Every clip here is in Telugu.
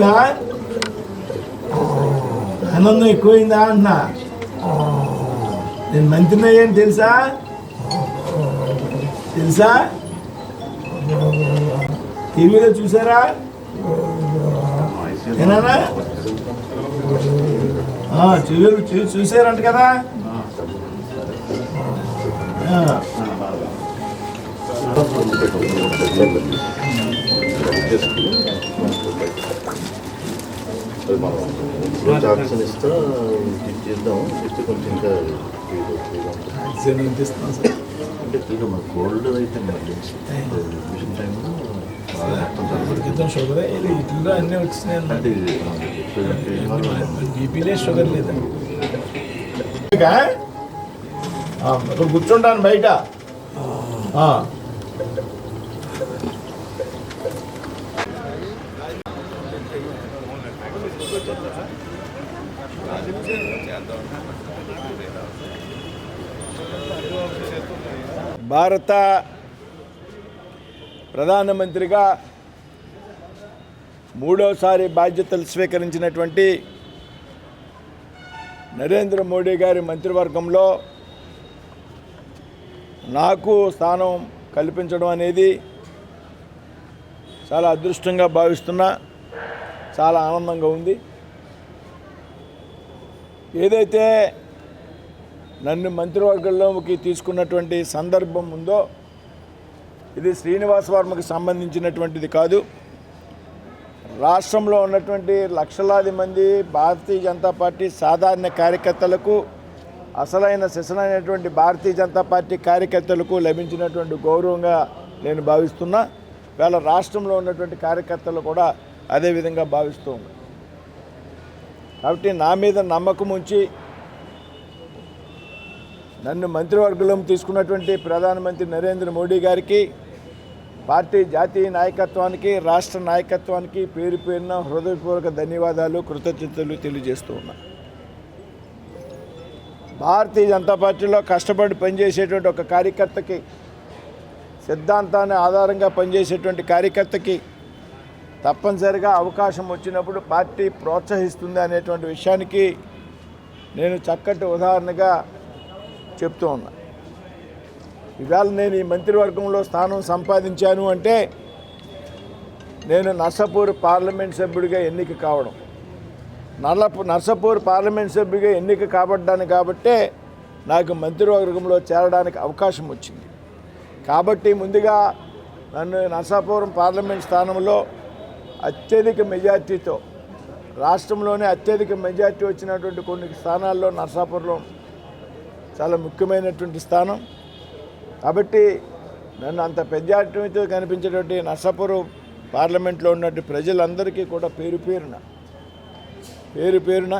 ఎక్కువైందా? ఆనందం ఎక్కువైందా అంటున్నా. నేను మంత్రిని అయ్యాను తెలుసా? తెలుసా? టీవీలో చూసారా? ఏనానా చూసారు చూ- చూసారంట కదా? ఆ. ఆక్సిజన్ ఇస్తా ఇది చేద్దాం ఇస్తే కొంచెం ఇంకా ఆక్సిజన్ ఎంత ఇస్తున్నాం సార్? అంటే ఇక మన కోల్డ్ అయితే మిషన్ టైంలో క్రితం షుగర్ ఇట్లా అన్నీ వచ్చినాయి బీపీలే షుగర్ లేదా కూర్చుంటాను బయట భారత ప్రధానమంత్రిగా మూడోసారి బాధ్యతలు స్వీకరించినటువంటి నరేంద్ర మోడీ గారి మంత్రివర్గంలో నాకు స్థానం కల్పించడం అనేది చాలా అదృష్టంగా భావిస్తున్నా. చాలా ఆనందంగా ఉంది. ఏదైతే నన్ను మంత్రివర్గంలోకి తీసుకున్నటువంటి సందర్భం ఉందో ఇది శ్రీనివాస వర్మకి సంబంధించినటువంటిది కాదు. రాష్ట్రంలో ఉన్నటువంటి లక్షలాది మంది భారతీయ జనతా పార్టీ సాధారణ కార్యకర్తలకు అసలైన శిశనైనటువంటి భారతీయ జనతా పార్టీ కార్యకర్తలకు లభించినటువంటి గౌరవంగా నేను భావిస్తున్నా. వేళ రాష్ట్రంలో ఉన్నటువంటి కార్యకర్తలు కూడా అదే విధంగా భావిస్తూ ఉన్నారు కాబట్టి నా మీద నమ్మకం ఉంచి నన్ను మంత్రివర్గంలో తీసుకున్నటువంటి ప్రధానమంత్రి నరేంద్ర మోడీ గారికి పార్టీ జాతీయ నాయకత్వానికి రాష్ట్ర నాయకత్వానికి పేరు పేరున హృదయపూర్వక ధన్యవాదాలు కృతజ్ఞతలు తెలియజేస్తూ ఉన్నా. భారతీయ జనతా పార్టీలో కష్టపడి పనిచేసేటువంటి ఒక కార్యకర్తకి సిద్ధాంతాన్ని ఆధారంగా పనిచేసేటువంటి కార్యకర్తకి తప్పనిసరిగా అవకాశం వచ్చినప్పుడు పార్టీ ప్రోత్సహిస్తుంది అనేటువంటి విషయానికి నేను చక్కటి ఉదాహరణగా చెప్తూ ఉన్నా. ఇవాళ నేను ఈ మంత్రివర్గంలో స్థానం సంపాదించాను అంటే నేను నర్సపూర్ పార్లమెంట్ సభ్యుడిగా ఎన్నిక కావడం. నల్లపు నర్సపూర్ పార్లమెంట్ సభ్యుడిగా ఎన్నిక కాబడ్డాను కాబట్టే నాకు మంత్రివర్గంలో చేరడానికి అవకాశం వచ్చింది. కాబట్టి ముందుగా నన్ను నర్సాపురం పార్లమెంట్ స్థానంలో అత్యధిక మెజార్టీతో రాష్ట్రంలోనే అత్యధిక మెజార్టీ వచ్చినటువంటి కొన్ని స్థానాల్లో నర్సాపురంలో చాలా ముఖ్యమైనటువంటి స్థానం. కాబట్టి నన్ను అంత పెద్దాటంతో కనిపించేటువంటి నర్సాపురం పార్లమెంట్లో ఉన్నటువంటి ప్రజలందరికీ కూడా పేరు పేరున పేరు పేరున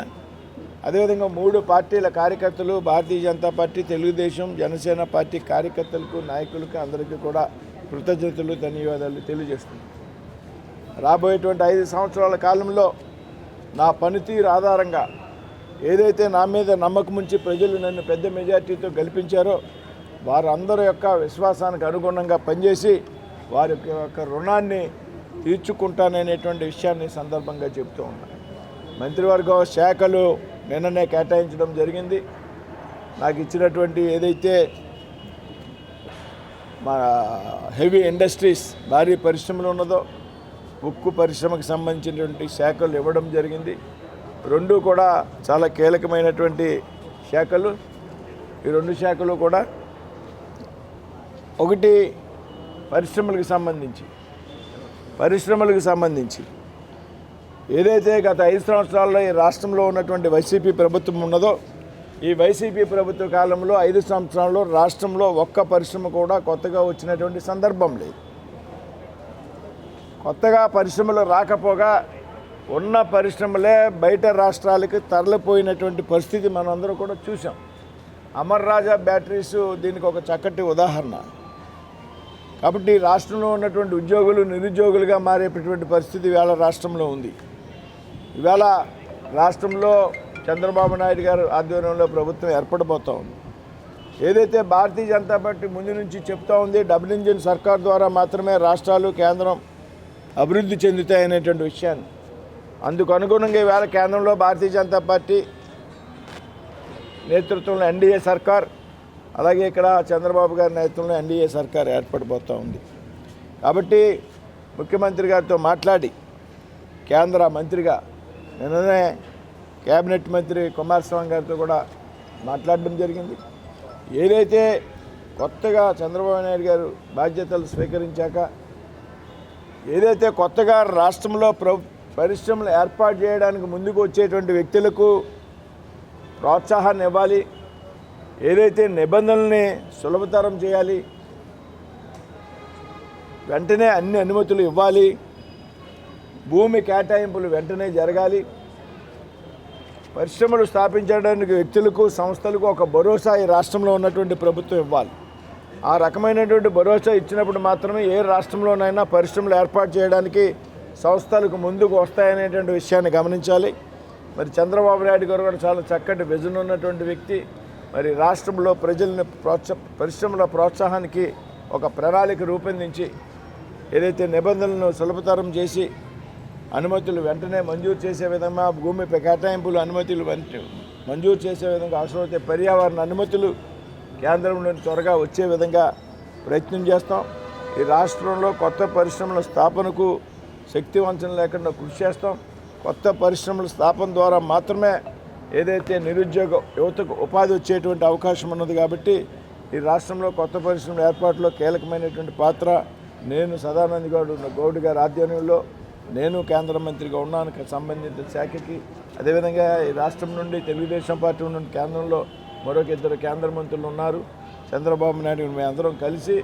అదేవిధంగా మూడు పార్టీల కార్యకర్తలు భారతీయ జనతా పార్టీ తెలుగుదేశం జనసేన పార్టీ కార్యకర్తలకు నాయకులకు అందరికీ కూడా కృతజ్ఞతలు ధన్యవాదాలు తెలియజేస్తున్నాను. రాబోయేటువంటి ఐదు సంవత్సరాల కాలంలో నా పనితీరు ఆధారంగా ఏదైతే నా మీద నమ్మకం ఉంచి ప్రజలు నన్ను పెద్ద మెజార్టీతో గెలిపించారో వారందరి యొక్క విశ్వాసానికి అనుగుణంగా పనిచేసి వారి యొక్క రుణాన్ని తీర్చుకుంటాననేటువంటి విషయాన్ని సందర్భంగా చెప్తూ ఉన్నాను మంత్రివర్గ శాఖలు నిన్ననే కేటాయించడం జరిగింది. నాకు ఇచ్చినటువంటి ఏదైతే మా హెవీ ఇండస్ట్రీస్ భారీ పరిశ్రమలు ఉన్నదో ఉక్కు పరిశ్రమకు సంబంధించినటువంటి శాఖలు ఇవ్వడం జరిగింది. రెండు కూడా చాలా కీలకమైనటువంటి శాఖలు. ఈ రెండు శాఖలు కూడా ఒకటి పరిశ్రమలకు సంబంధించి పరిశ్రమలకు సంబంధించి. ఏదైతే గత ఐదు సంవత్సరాల్లో ఈ రాష్ట్రంలో ఉన్నటువంటి వైసీపీ ప్రభుత్వం ఉన్నదో ఈ వైసీపీ ప్రభుత్వ కాలంలో ఐదు సంవత్సరాల్లో రాష్ట్రంలో ఒక్క పరిశ్రమ కూడా కొత్తగా వచ్చినటువంటి సందర్భం లేదు. కొత్తగా పరిశ్రమలు రాకపోగా ఉన్న పరిశ్రమలే బయట రాష్ట్రాలకి తరలిపోయినటువంటి పరిస్థితి మనం కూడా చూసాం అమర్ రాజా బ్యాటరీస్ దీనికి ఒక చక్కటి ఉదాహరణ. కాబట్టి రాష్ట్రంలో ఉన్నటువంటి ఉద్యోగులు నిరుద్యోగులుగా మారేటటువంటి పరిస్థితి ఇవాళ రాష్ట్రంలో ఉంది. ఇవాళ రాష్ట్రంలో చంద్రబాబు నాయుడు గారు ఆధ్వర్యంలో ప్రభుత్వం ఏర్పడబోతూ ఉంది. ఏదైతే భారతీయ జనతా పార్టీ ముందు నుంచి చెప్తా ఉంది డబుల్ ఇంజిన్ సర్కార్ ద్వారా మాత్రమే రాష్ట్రాలు కేంద్రం అభివృద్ధి చెందుతాయనేటువంటి విషయాన్ని. అందుకు అనుగుణంగా ఈవేళ కేంద్రంలో భారతీయ జనతా పార్టీ నేతృత్వంలో ఎన్డీఏ సర్కార్ అలాగే ఇక్కడ చంద్రబాబు గారి నేతృత్వంలో ఎన్డీఏ సర్కార్ ఏర్పడిపోతూ ఉంది. కాబట్టి ముఖ్యమంత్రి గారితో మాట్లాడి కేంద్ర మంత్రిగా నిన్ననే కేబినెట్ మంత్రి కుమారస్వామి గారితో కూడా మాట్లాడడం జరిగింది. ఏదైతే కొత్తగా చంద్రబాబు నాయుడు గారు బాధ్యతలు స్వీకరించాక ఏదైతే కొత్తగా రాష్ట్రంలో ప్ర పరిశ్రమలు ఏర్పాటు చేయడానికి ముందుకు వచ్చేటువంటి వ్యక్తులకు ప్రోత్సాహాన్ని ఇవ్వాలి ఏదైతే నిబంధనల్ని సులభతరం చేయాలి వెంటనే అన్ని అనుమతులు ఇవ్వాలి. భూమి కేటాయింపులు వెంటనే జరగాలి. పరిశ్రమలు స్థాపించడానికి వ్యక్తులకు సంస్థలకు ఒక భరోసా ఈ రాష్ట్రంలో ఉన్నటువంటి ప్రభుత్వం ఇవ్వాలి. ఆ రకమైనటువంటి భరోసా ఇచ్చినప్పుడు మాత్రమే ఏ రాష్ట్రంలోనైనా పరిశ్రమలు ఏర్పాటు చేయడానికి సంస్థలకు ముందుకు వస్తాయనేటువంటి విషయాన్ని గమనించాలి. మరి చంద్రబాబు నాయుడు గారు కూడా చాలా చక్కటి విజన్ ఉన్నటువంటి వ్యక్తి. మరి రాష్ట్రంలో ప్రజల్ని ప్రోత్స పరిశ్రమల ప్రోత్సాహానికి ఒక ప్రణాళిక రూపొందించి ఏదైతే నిబంధనలను సులభతరం చేసి అనుమతులు వెంటనే మంజూరు చేసే విధంగా భూమి కేటాయింపులు అనుమతులు మంజూరు చేసే విధంగా అవసరమైతే పర్యావరణ అనుమతులు కేంద్రం నుండి త్వరగా వచ్చే విధంగా ప్రయత్నం చేస్తాం. ఈ రాష్ట్రంలో కొత్త పరిశ్రమల స్థాపనకు శక్తివంచన లేకుండా కృషి చేస్తాం. కొత్త పరిశ్రమల స్థాపన ద్వారా మాత్రమే ఏదైతే నిరుద్యోగ యువతకు ఉపాధి వచ్చేటువంటి అవకాశం ఉన్నది కాబట్టి ఈ రాష్ట్రంలో కొత్త పరిశ్రమల ఏర్పాటులో కీలకమైనటువంటి పాత్ర నేను సదానంద గౌడ్ గౌడ్ గారి ఆధ్వర్యంలో నేను కేంద్ర మంత్రిగా ఉన్నాను. సంబంధిత శాఖకి. అదేవిధంగా ఈ రాష్ట్రం నుండి తెలుగుదేశం పార్టీ నుండి కేంద్రంలో మరొక ఇద్దరు కేంద్ర మంత్రులు ఉన్నారు. చంద్రబాబు నాయుడు మేము అందరం కలిసి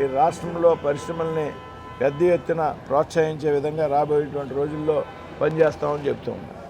ఈ రాష్ట్రంలో పరిశ్రమల్ని పెద్ద ఎత్తున ప్రోత్సహించే విధంగా రాబోయేటువంటి రోజుల్లో పనిచేస్తామని చెప్తూ ఉన్నాను